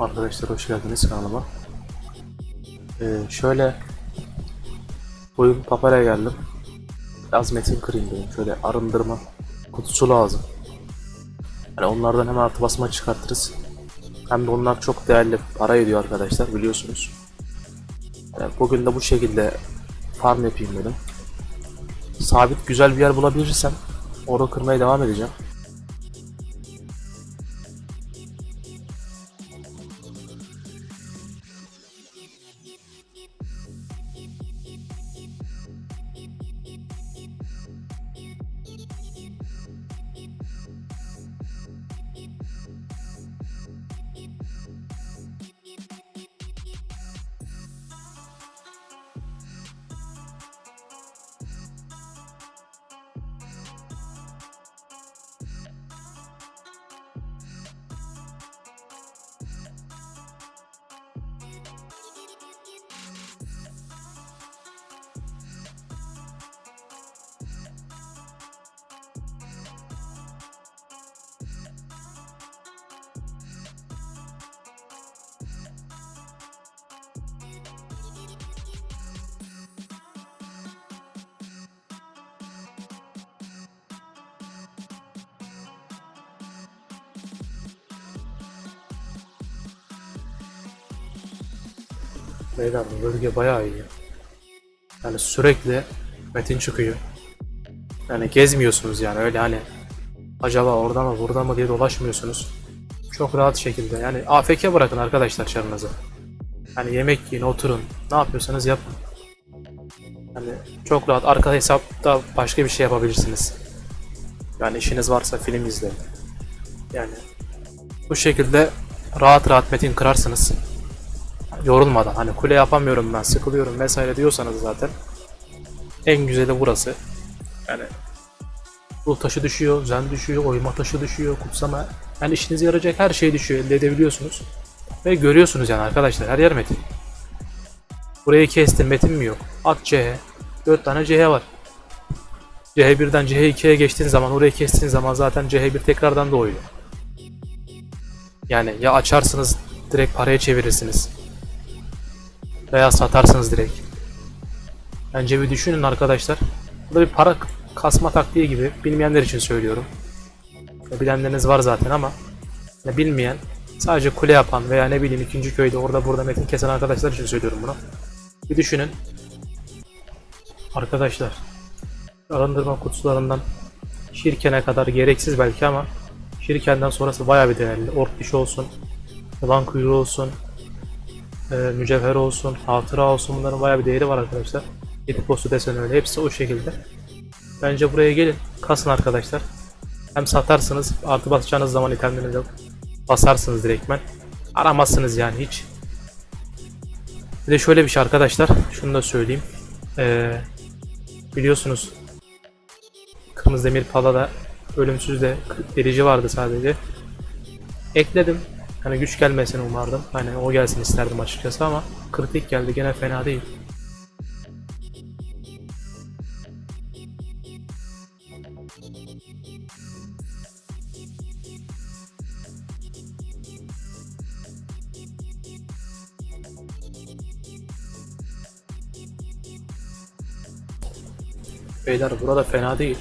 Arkadaşlar hoş geldiniz kanalıma. Ee, şöyle bugün Papara'ya geldim. Biraz metin kırayım dedim. Şöyle arındırma kutusu lazım. Yani onlardan hemen artı basma çıkartırız. Hem de onlar çok değerli para ediyor arkadaşlar biliyorsunuz. Yani bugün de bu şekilde farm yapayım dedim. Sabit güzel bir yer bulabilirsem orada kırmaya devam edeceğim. Beyler bu bölge bayağı iyi. Yani sürekli metin çıkıyor. Yani gezmiyorsunuz yani öyle hani acaba orada mı burada mı diye dolaşmıyorsunuz. Çok rahat şekilde yani AFK bırakın arkadaşlar çarınızı. Yani yemek yiyin oturun ne yapıyorsanız yapın. Yani çok rahat arka hesapta başka bir şey yapabilirsiniz. Yani işiniz varsa film izleyin. Yani bu şekilde rahat rahat metin kırarsınız yorulmadan hani kule yapamıyorum ben sıkılıyorum vesaire diyorsanız zaten en güzeli burası. Yani bu taşı düşüyor, zen düşüyor, oyma taşı düşüyor, kutsama. Yani işinize yarayacak her şey düşüyor, elde edebiliyorsunuz. Ve görüyorsunuz yani arkadaşlar her yer metin. Burayı kestim metin mi yok? At CH. 4 tane CH var. CH1'den CH2'ye geçtiğin zaman, orayı kestiğin zaman zaten CH1 tekrardan doğuyor. Yani ya açarsınız direkt paraya çevirirsiniz. Veya satarsınız direkt. Bence bir düşünün arkadaşlar. Bu da bir para kasma taktiği gibi. Bilmeyenler için söylüyorum. Bilenleriniz var zaten ama ya bilmeyen sadece kule yapan veya ne bileyim ikinci köyde orada burada metin kesen arkadaşlar için söylüyorum bunu. Bir düşünün. Arkadaşlar arındırma kutularından Şirken'e kadar gereksiz belki ama Şirken'den sonrası bayağı bir değerli. Ork dişi olsun, yılan kuyruğu olsun, e, mücevher olsun, hatıra olsun bunların bayağı bir değeri var arkadaşlar. Yedi postu desen öyle hepsi o şekilde. Bence buraya gelin kasın arkadaşlar. Hem satarsınız artı basacağınız zaman itemlerinizi basarsınız direktmen. Aramazsınız yani hiç. Bir de şöyle bir şey arkadaşlar şunu da söyleyeyim. Ee, biliyorsunuz Kırmızı Demir Pala'da ölümsüz de delici vardı sadece. Ekledim. Hani güç gelmesini umardım. Hani o gelsin isterdim açıkçası ama kritik geldi gene fena değil. Beyler burada fena değil.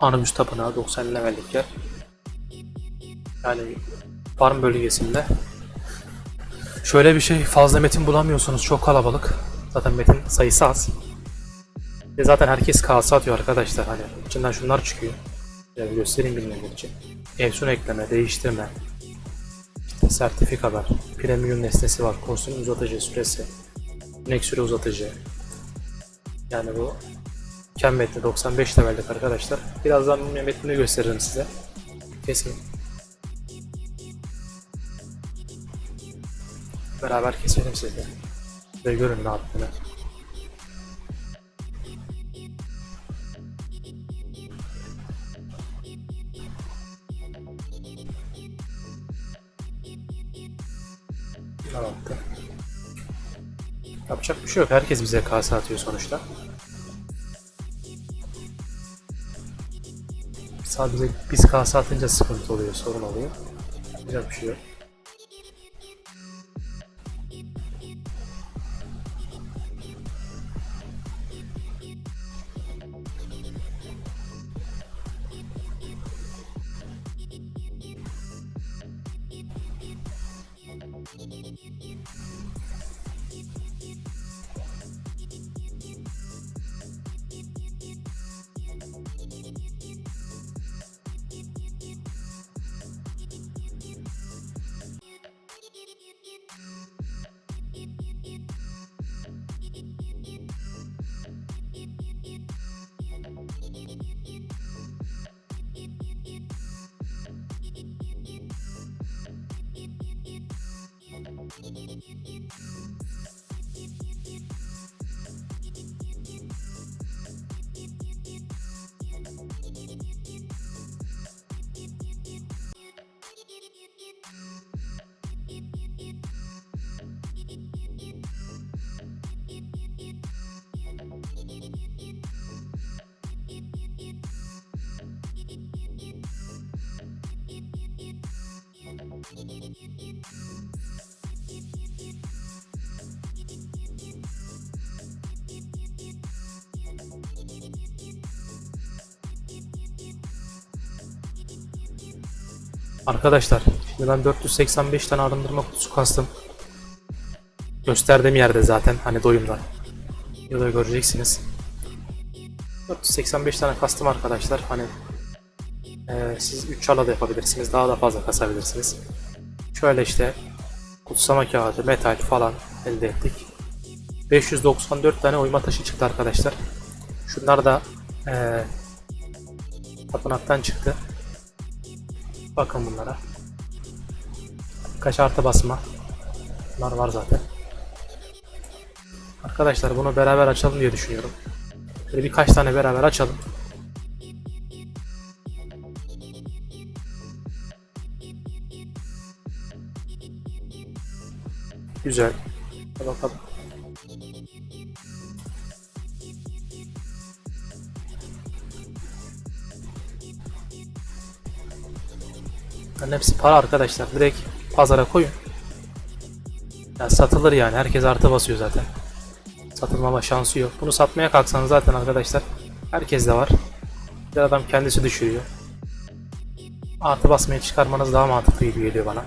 Anımüz tapınağı 90 levellik yer. Yani farm bölgesinde. Şöyle bir şey fazla metin bulamıyorsunuz çok kalabalık. Zaten metin sayısı az. Ve zaten herkes kasa atıyor arkadaşlar hani içinden şunlar çıkıyor. Yani göstereyim bilmeyenler için. Efsun ekleme, değiştirme. İşte sertifikalar, premium nesnesi var, kostüm uzatıcı süresi, örnek süre uzatıcı. Yani bu Ken metni 95 levellik arkadaşlar. Birazdan metnini gösteririm size. Kesin. Beraber keselim sizi. Ve görün ne yaptığını. Yapacak bir şey yok. Herkes bize kase atıyor sonuçta. Sadece biz kase atınca sıkıntı oluyor, sorun oluyor. Yapacak bir şey yok. Arkadaşlar şimdi ben 485 tane arındırma kutusu kastım. Gösterdiğim yerde zaten hani doyumdan. Videoda göreceksiniz. 485 tane kastım arkadaşlar. Hani eee, siz 3 ala da yapabilirsiniz. Daha da fazla kasabilirsiniz. Şöyle işte kutsama kağıdı, metal falan elde ettik. 594 tane oyma taşı çıktı arkadaşlar. Şunlar da eee tapınaktan çıktı. Bakın bunlara. Kaç artı basma. Bunlar var zaten. Arkadaşlar bunu beraber açalım diye düşünüyorum. Böyle birkaç tane beraber açalım. Güzel. Hadi bakalım. Bunların hepsi para arkadaşlar. Direkt pazara koyun. Ya satılır yani. Herkes artı basıyor zaten. Satılmama şansı yok. Bunu satmaya kalksanız zaten arkadaşlar herkes de var. Bir adam kendisi düşürüyor. Artı basmaya çıkarmanız daha mantıklı gibi geliyor bana.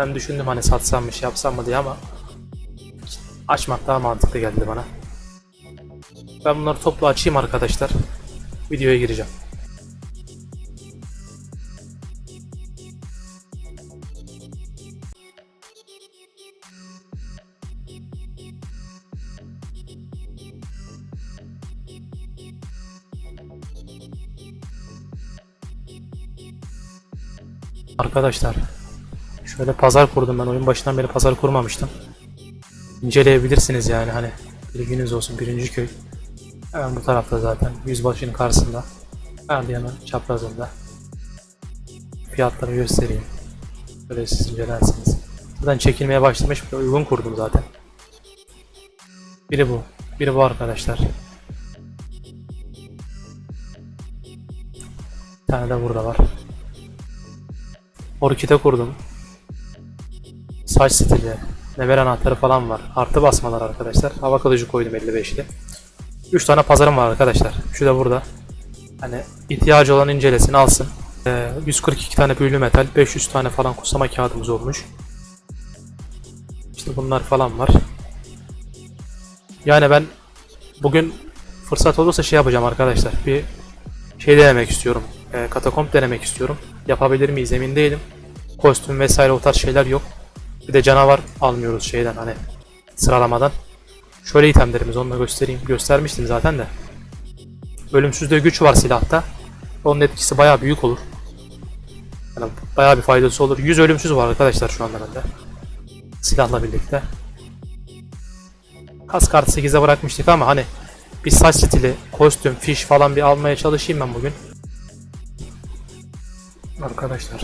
Ben düşündüm hani satsam mı şey yapsam mı diye ama açmak daha mantıklı geldi bana. Ben bunları toplu açayım arkadaşlar. Videoya gireceğim. Arkadaşlar şöyle pazar kurdum ben oyun başından beri pazar kurmamıştım. İnceleyebilirsiniz yani hani bilginiz olsun birinci köy. Hemen bu tarafta zaten yüzbaşının karşısında. Hemen çaprazında. Fiyatları göstereyim. Böyle siz incelersiniz. Buradan çekilmeye başlamış bir uygun kurdum zaten. Biri bu. Biri bu arkadaşlar. Bir tane de burada var. Orkide kurdum. Saç stili, level anahtarı falan var. Artı basmalar arkadaşlar. Hava kılıcı koydum 55'li. 3 tane pazarım var arkadaşlar. Şu da burada. Hani ihtiyacı olan incelesin alsın. Ee, 142 tane büyülü metal, 500 tane falan kutsama kağıdımız olmuş. İşte bunlar falan var. Yani ben bugün fırsat olursa şey yapacağım arkadaşlar. Bir şey denemek istiyorum. E, katakomb denemek istiyorum. Yapabilir miyiz emin değilim. Kostüm vesaire o tarz şeyler yok. Bir de canavar almıyoruz şeyden hani sıralamadan. Şöyle itemlerimiz onu da göstereyim. Göstermiştim zaten de. Ölümsüzde güç var silahta. Onun etkisi bayağı büyük olur. Yani bayağı bir faydası olur. 100 ölümsüz var arkadaşlar şu anda bende. Silahla birlikte. Kas kartı 8'e bırakmıştık ama hani bir saç stili, kostüm, fiş falan bir almaya çalışayım ben bugün. Arkadaşlar.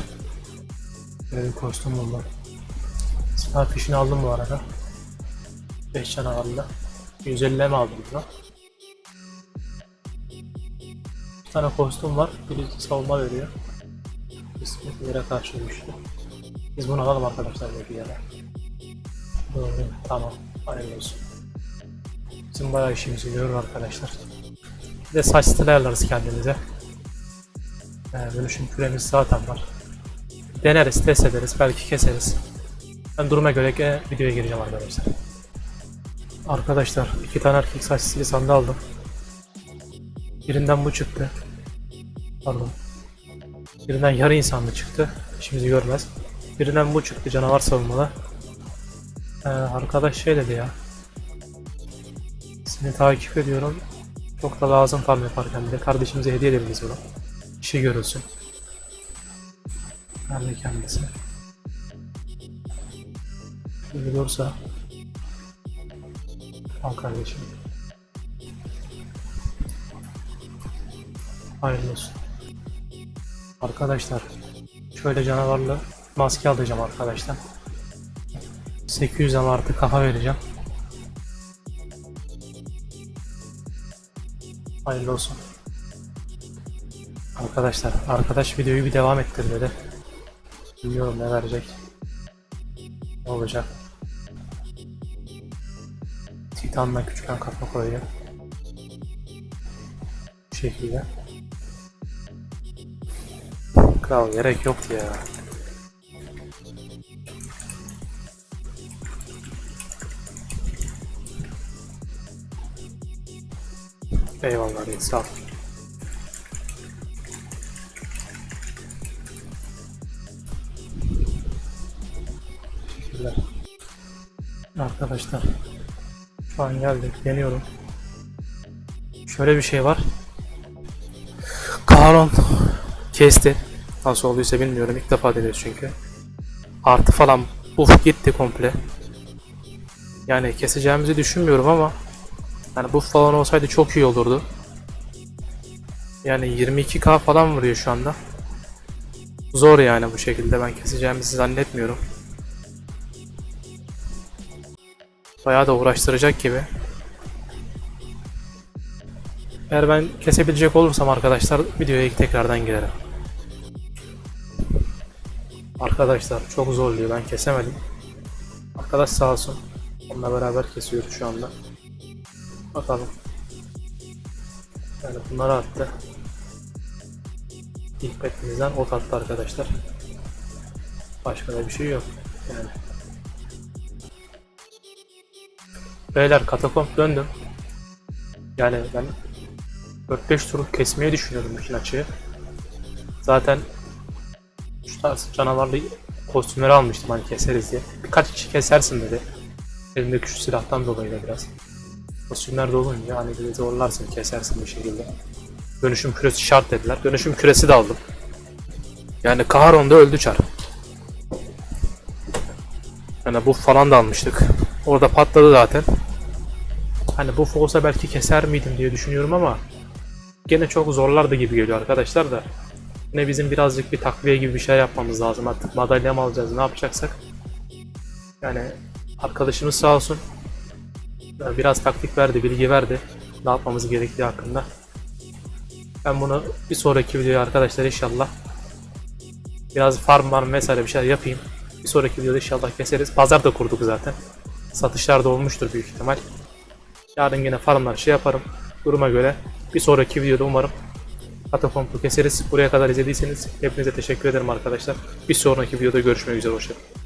Böyle bir kostüm buldum. Silah fişini aldım bu arada. 5 canavarlı. 150 mi aldım bunu? tane kostüm var. Birisi savunma veriyor. İsmi yere karşı güçlü. Biz bunu alalım arkadaşlar bir yere. Doğru. Tamam. Hayırlı olsun. Bizim bayağı işimizi görür arkadaşlar. Bir de saç stili ayarlarız kendimize. Ee, dönüşüm küremiz zaten var. Deneriz, test ederiz, belki keseriz. Ben duruma göre ge- videoya gireceğim arkadaşlar. Arkadaşlar iki tane erkek saç sandığı aldım. Birinden bu çıktı. Pardon. Birinden yarı insanlı çıktı. İşimizi görmez. Birinden bu çıktı canavar savunmalı. Ee, arkadaş şey dedi ya. Seni takip ediyorum. Çok da lazım farm yaparken de kardeşimize hediye edelim biz bunu. İşi görülsün. Nerede kendisi? Olursa Al kardeşim. Hayırlı olsun. Arkadaşlar şöyle canavarlı maske alacağım arkadaşlar. 800 ama artık kafa vereceğim. Hayırlı olsun. Arkadaşlar arkadaş videoyu bir devam ettir dedi. Bilmiyorum ne verecek. Ne olacak. Titan'la küçükken kafa koyacağım. Bu şekilde. Kral gerek yoktu ya. Eyvallah reis sağ ol. Teşekkürler. Arkadaşlar an geldik deniyorum. Şöyle bir şey var. Karon kesti. Nasıl olduysa bilmiyorum. İlk defa deniyoruz çünkü. Artı falan buff gitti komple. Yani keseceğimizi düşünmüyorum ama yani buff falan olsaydı çok iyi olurdu. Yani 22k falan vuruyor şu anda. Zor yani bu şekilde ben keseceğimizi zannetmiyorum. Bayağı da uğraştıracak gibi. Eğer ben kesebilecek olursam arkadaşlar videoya tekrardan girerim. Arkadaşlar çok zorluyor ben kesemedim. Arkadaş sağ olsun. Onunla beraber kesiyoruz şu anda. Bakalım. Yani bunları attı. İlk petimizden ot attı arkadaşlar. Başka da bir şey yok. Yani. Beyler katakomp döndüm. Yani ben 4-5 tur kesmeyi düşünüyorum işin açığı. Zaten şu tarz canavarlı kostümleri almıştım hani keseriz diye. Birkaç kişi kesersin dedi. Elimdeki şu silahtan dolayı da biraz. Kostümler de olunca hani bir zorlarsın kesersin bir şekilde. Dönüşüm küresi şart dediler. Dönüşüm küresi de aldım. Yani Kaharon'da öldü çar. Yani bu falan da almıştık. Orada patladı zaten. Hani buff olsa belki keser miydim diye düşünüyorum ama gene çok zorlardı gibi geliyor arkadaşlar da. Yine bizim birazcık bir takviye gibi bir şey yapmamız lazım artık. Madalya mı alacağız ne yapacaksak. Yani arkadaşımız sağ olsun. Biraz taktik verdi, bilgi verdi. Ne yapmamız gerektiği hakkında. Ben bunu bir sonraki videoya arkadaşlar inşallah biraz farm var vesaire bir şeyler yapayım. Bir sonraki videoda inşallah keseriz. Pazar da kurduk zaten. Satışlar da olmuştur büyük ihtimal. Yarın yine farmlar şey yaparım. Duruma göre bir sonraki videoda umarım Katakomp'u keseriz. Buraya kadar izlediyseniz hepinize teşekkür ederim arkadaşlar. Bir sonraki videoda görüşmek üzere. Hoşçakalın.